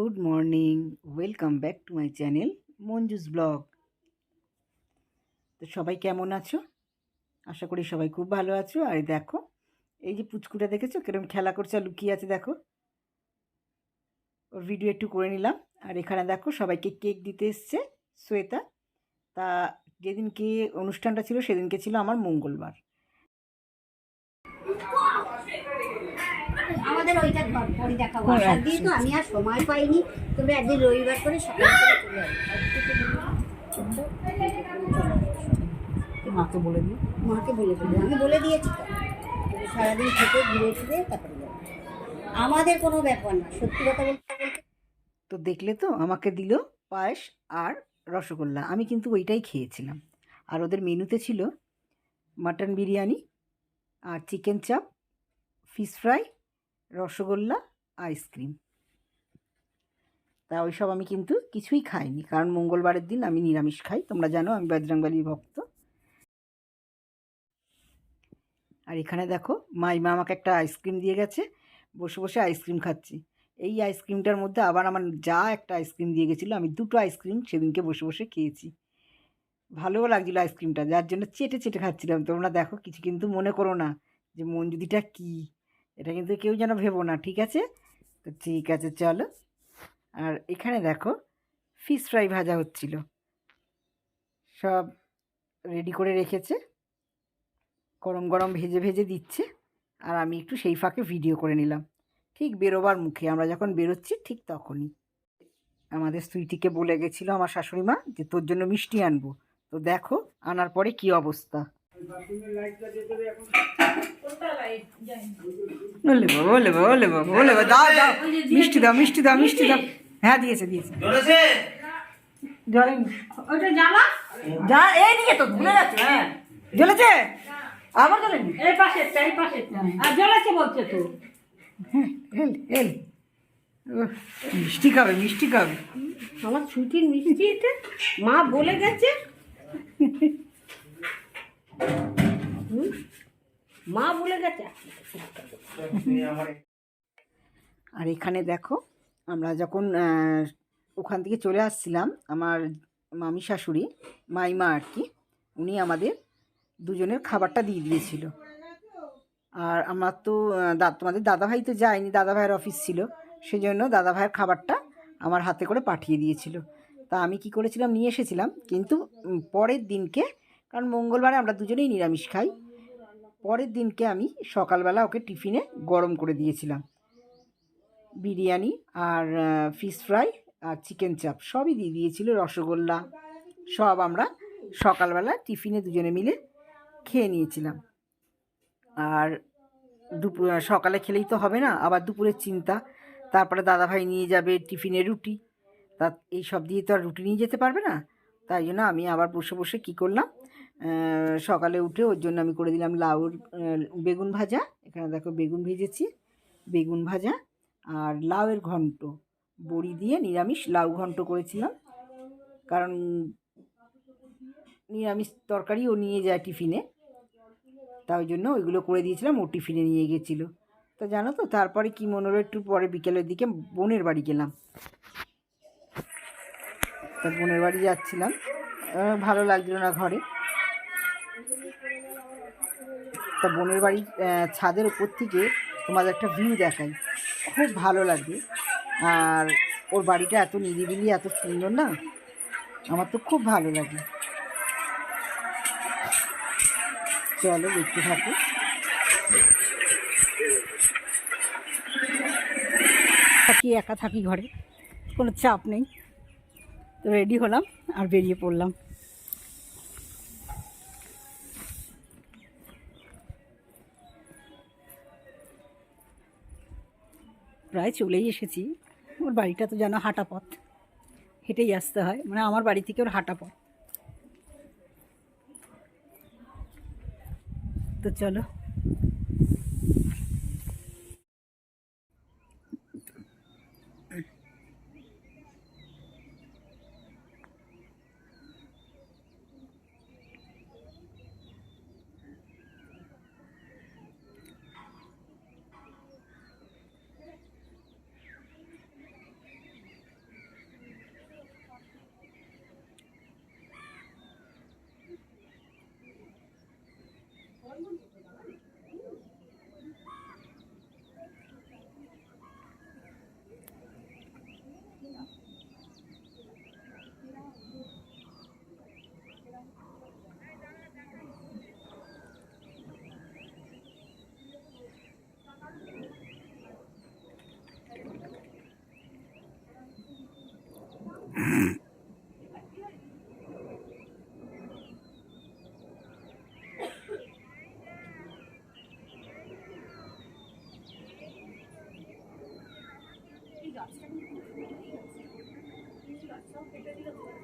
Good morning, welcome back to my channel Manju's blog. তো সবাই কেমন আছো? আশা করি সবাই খুব ভালো আছো। আর দেখো, এই যে পুচকুটা দেখেছ? কিরম খেলা করছে আর লুকিয়ে আছে, দেখো। ওর ভিডিও একটু করে নিলাম। আর এখানে দেখো, সবাইকে কেক দিতে এসছে শ্বেতা। তা যেদিনকে অনুষ্ঠানটা ছিল, সেদিনকে ছিল আমার মঙ্গলবার। আমাদের ওইটা পরে দেখাবো আসার দিয়ে তো আমি আর সময় পাইনি। তবে একদিন রবিবার করে সকাল করে চলে মাকে বলে দিই মাকে বলে দেবো। আমি বলে দিয়েছি সারাদিন থেকে ঘুরে ফিরে তারপরে আমাদের কোনো ব্যাপার না। সত্যি কথা বলতে বলতে তো দেখলে তো আমাকে দিল পায়েস আর রসগোল্লা। আমি কিন্তু ওইটাই খেয়েছিলাম। আর ওদের মেনুতে ছিল মাটন বিরিয়ানি আর chicken chaap fish fry rasgulla, ice cream. তা ওইসব আমি কিন্তু কিছুই খাইনি, কারণ মঙ্গলবারের দিন আমি নিরামিষ খাই। তোমরা জানো আমি বজরংবালির ভক্ত। আর এখানে দেখো, মাইমা আমাকে একটা আইসক্রিম দিয়ে গেছে, বসে বসে আইসক্রিম খাচ্ছি। এই আইসক্রিমটার মধ্যে আবার আমার যা একটা আইসক্রিম দিয়ে গেছিল, আমি দুটো আইসক্রিম সেদিনকে বসে বসে খেয়েছি। ভালোও লাগছিল আইসক্রিমটা, যার জন্য চেটে চেটে খাচ্ছিলাম। তোমরা দেখো, কিছু কিন্তু মনে করো না যে মঞ্জুদিটা কী। এটা কিন্তু কেউ যেন ভেবো না, ঠিক আছে? তো ঠিক আছে, চলো। আর এখানে দেখো ফিশ ফ্রাই ভাজা হচ্ছিল। সব রেডি করে রেখেছে। গরম গরম ভেজে ভেজে দিচ্ছে। আর আমি একটু সেই ফাঁকে ভিডিও করে নিলাম। ঠিক বেরোবার মুখে, আমরা যখন বেরোচ্ছি ঠিক তখনই। আমাদের সুইটিকে বলে গেছিল, আমার শাশুড়ি মা যে তোর জন্য মিষ্টি আনব। তো দেখো, আনার পরে কি অবস্থা? বলে বাবা বলে বাবা বলে বাবা বলে বাবা দাও দাও। মিষ্টি দাও মিষ্টি দাও মিষ্টি দাও। হ্যাঁ দিয়েছে দিয়েছে। তো ভুলে যাচ্ছে হ্যাঁ। জ্বলেছে? আবার জ্বলেনি? এই পাশে এই পাশে আর জ্বলাচ্ছে বলছে তো। হেল হেল মিষ্টি খাবে মিষ্টি খাবে। আমার ছুটির মিষ্টি এটা মা বলে গেছে? মা বলে গেছে? আর এখানে দেখো, আমরা যখন ওখান থেকে চলে আসছিলাম, আমার মামি শাশুড়ি, মাইমা আর কি, উনি আমাদের দুজনের খাবারটা দিয়ে দিয়েছিল। আর আমার তো তোমাদের দাদাভাই তো যায়নি, দাদাভাইয়ের অফিস ছিল, সেজন্য দাদাভাইয়ের খাবারটা আমার হাতে করে পাঠিয়ে দিয়েছিল। তা আমি কি করেছিলাম, নিয়ে এসেছিলাম, কিন্তু পরের দিনকে কারণ মঙ্গলবারে আমরা দুজনেই নিরামিষ খাই। পরের দিনকে আমি সকালবেলা ওকে টিফিনে গরম করে দিয়েছিলাম। বিরিয়ানি আর ফিশ ফ্রাই আর চিকেন চাপ সবই দিয়ে দিয়েছিল, রসগোল্লা সব আমরা সকালবেলা টিফিনে দুজনে মিলে খেয়ে নিয়েছিলাম। আর দুপুর সকালে খেলেই তো হবে না, আবার দুপুরের চিন্তা। তারপরে দাদাভাই নিয়ে যাবে টিফিনে রুটি। তা, এই সব দিয়ে তো আর রুটি নিয়ে যেতে পারবে না। তাই জন্য আমি আবার বসে বসে কি করলাম সকালে উঠে ওর জন্য আমি করে দিলাম লাউর বেগুন ভাজা। এখানে দেখো বেগুন ভেজেছি, বেগুন ভাজা আর লাউয়ের ঘন্ট। বড়ি দিয়ে নিরামিষ লাউ ঘন্ট করেছিলাম। কারণ নিরামিষ তরকারি ও নিয়ে যায় টিফিনে। তাই জন্য ওইগুলো করে দিয়েছিলাম, ও টিফিনে নিয়ে গেছিল। তো জানো তো, তারপরে কি মনে হলো, একটু পরে বিকেলের দিকে বোনের বাড়ি গেলাম। তা বোনের বাড়ি যাচ্ছিলাম। ভালো লাগছিল না ঘরে। তা বোনের বাড়ির ছাদের উপর থেকে তোমাদের একটা ভিউ দেখাই। খুব ভালো লাগে আর ওর বাড়িটা এত নিরিবিলি, এত সুন্দর না? আমার তো খুব ভালো লাগে। চলো, দেখতে থাকো। থাকি একা থাকি ঘরে, কোনো চাপ নেই। তো রেডি হলাম আর বেরিয়ে পড়লাম। প্রায় চলেই এসেছি। ওর বাড়িটা তো যেন হাঁটা পথ হেঁটেই আসতে হয়। মানে আমার বাড়ি থেকে ওর হাঁটা পথ তো চলো।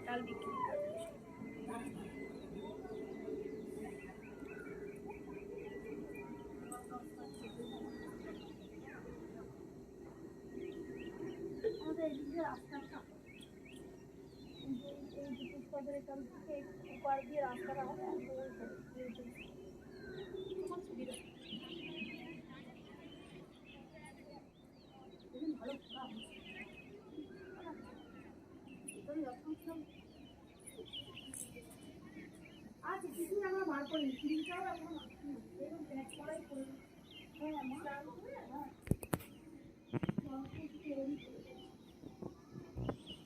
ডাল বিক্রি রাস্তাটা এই দিয়ে রাস্তাটা হবে একদম ওই করে। এই যে। তখন সুবিধা হয়। এখন ভালো খরা হচ্ছে। এটাই এখন সব আচ্ছা কিছুদিন আমরা বার করিনি তিনটাও এখন এরকম ব্যাগ করাই করে হ্যাঁ আমার হ্যাঁ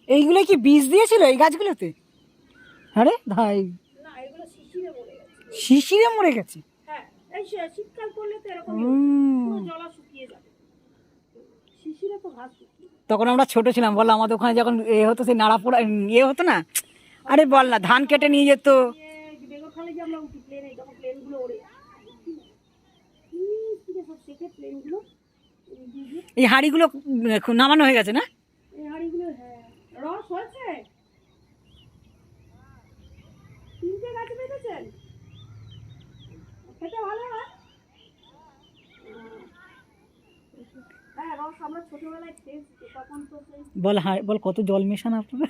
এইগুলো কি বীজ দিয়েছিল এই গাছগুলোতে? আরে ভাই। শিশিরে মরে গেছে? হ্যাঁ শীতকাল পড়লে তো এরকম। জলা শুকিয়ে যাবে। শিশিরে তো ঘাস তখন আমরা ছোট ছিলাম বল আমাদের ওখানে যখন এ হতো সেই নাড়া পোড়া ইয়ে হতো না? আরে বল না, ধান কেটে নিয়ে যেত। এই হাঁড়িগুলো নামানো হয়ে গেছে না? খেতে ভালো হয় হ্যাঁ রস আমরা ছোটবেলায় খেয়েছি তখন তো সেই বল হাঁড়ি বল কত জল মেশান আপনারা?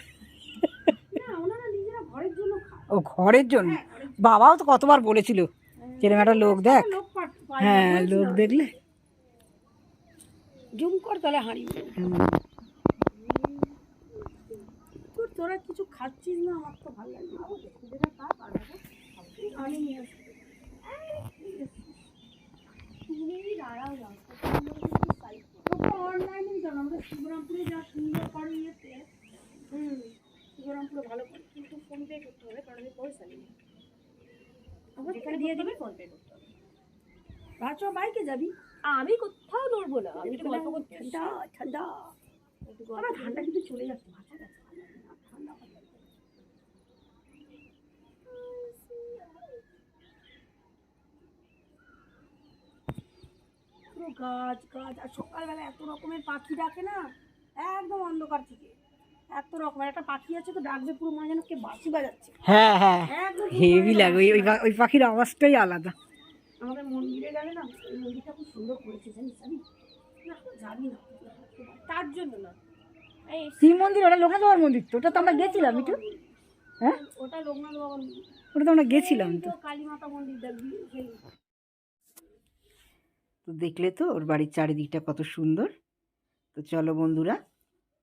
না ওনারা নিজেরা ঘরের জন্য খায়। ও ঘরের জন্য? হ্যাঁ, বাবাও তো কতবার বলেছিল যেরকম একটা লোক দেখ। হ্যাঁ লোক দেখলে। জুম কর তাহলে হাঁড়ি। তোরা কিছু খাচ্ছিস না? আমার তো ভালো লাগে আমি নিয়ে আসব অনলাইনে জানো আমরা শিবরামপুরে যা সুন্দর করে ইয়েতে হুম শিবরামপুরে ভালো করে কিন্তু ফোন পে করতে হবে কারণ আমি পয়সা নেই যেখানে দিয়ে দিবি ফোন পে করতে হবে ভাবছ বাইকে যাবি? আমি কোথাও নড়বো না। আমি তো গল্প করতে ঠান্ডা ঠান্ডা। আমার ঠান্ডা কিন্তু চলে যাচ্ছে গেছে। পুরো গাছ গাছ। আর সকালবেলা এত রকমের পাখি ডাকে না একদম অন্ধকার থেকে। এত রকমের। একটা পাখি আছে তো ডাকবে পুরো মনে যেন কে বাঁশি বাজাচ্ছে। হ্যাঁ হ্যাঁ। একদম হেভি লাগে। ওই ওই ওই পাখির আওয়াজটাই আলাদা। আমাদের মন্দিরে গেলে না এই মন্দিরটা খুব সুন্দর করেছে জানিস জানিস না না। তার জন্য না। এই কি মন্দির ওটা লোকনাথ বাবার মন্দির তো? ওটা তো আমরা গেছিলাম একটু। হ্যাঁ? ওটা লোকনাথ বাবার মন্দির। ওটা তো আমরা গেছিলাম তো। কালী মাতা মন্দির দেখবি সেই। তো দেখলে তো ওর বাড়ির চারিদিকটা কত সুন্দর। তো চলো বন্ধুরা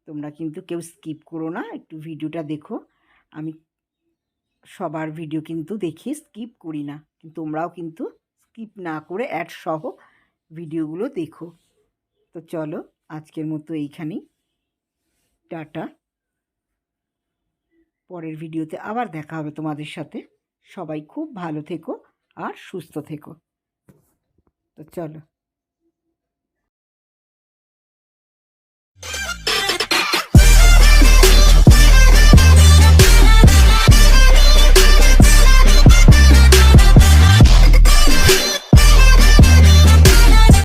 তোমরা কিন্তু কেউ স্কিপ করো না একটু ভিডিওটা দেখো। আমি সবার ভিডিও কিন্তু দেখি স্কিপ করি না। কিন্তু তোমরাও কিন্তু স্কিপ না করে অ্যাড সহ ভিডিওগুলো দেখো। তো চলো, আজকের মতো এইখানেই। টাটা। পরের ভিডিওতে আবার দেখা হবে তোমাদের সাথে। সবাই খুব ভালো থেকো আর সুস্থ থেকো। তো চলো।